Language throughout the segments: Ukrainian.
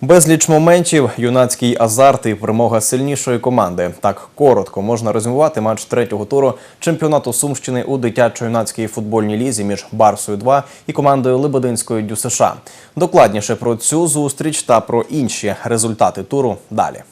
Безліч моментів, юнацький азарт і перемога сильнішої команди. Так коротко можна резюмувати матч третього туру чемпіонату Сумщини у дитячо-юнацькій футбольній лізі між Барсою 2 і командою Лебединської ДЮСШ. Докладніше про цю зустріч та про інші результати туру далі.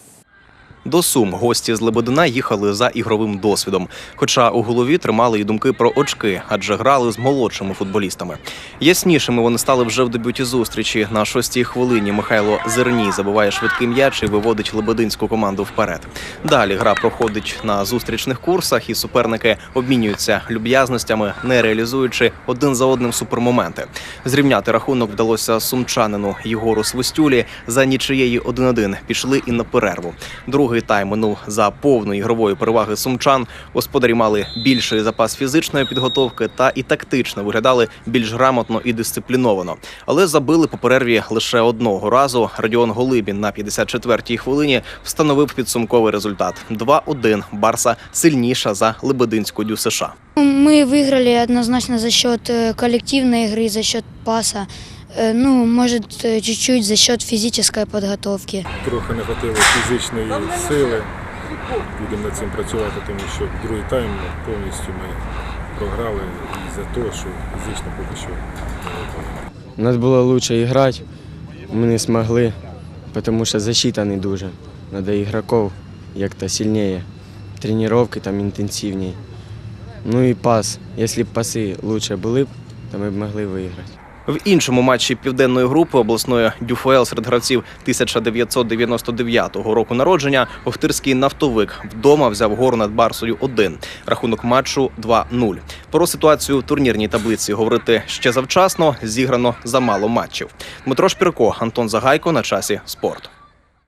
До Сум гості з Лебедина їхали за ігровим досвідом. Хоча у голові тримали й думки про очки, адже грали з молодшими футболістами. Яснішими вони стали вже в дебюті зустрічі. На шостій хвилині Михайло Зерній забиває швидкий м'яч і виводить лебединську команду вперед. Далі гра проходить на зустрічних курсах, і суперники обмінюються люб'язностями, не реалізуючи один за одним супермоменти. Зрівняти рахунок вдалося сумчанину Єгору Свистюлі за нічиєї 1-1. Пішли і на перерву. Другий тайм минув за повної ігрової переваги сумчан. Господарі мали більший запас фізичної підготовки та і тактично виглядали більш грамотно і дисципліновано. Але забили по перерві лише одного разу. Радіон Голибін на 54-й хвилині встановив підсумковий результат: 2-1. Барса сильніша за Лебединську ДЮСШ. Мы выиграли однозначно за счет э, коллективной игры, за счет паса, э, ну, может, э, чуть-чуть за счет физической подготовки. трохи не хватило фізичної сили. Будемо над цим працювати, тому що другий тайм повністю ми програли із-за того, що фізично поки що не виходило. Надо было лучше играть, мы не смогли, потому что защита не дуже. Надо игроков як-то сильнее, тренировки там интенсивнее. Ну и пас. Если б паси лучше були б, то ми б могли виграти. В іншому матчі південної групи обласної ДЮФЛ серед гравців 1999 року народження Охтирський нафтовик вдома взяв гору над Барсою 1. Рахунок матчу 2-0. Про ситуацію в турнірній таблиці говорити ще завчасно. Зіграно замало матчів. Дмитро Шпірко, Антон Загайко на часі спорт.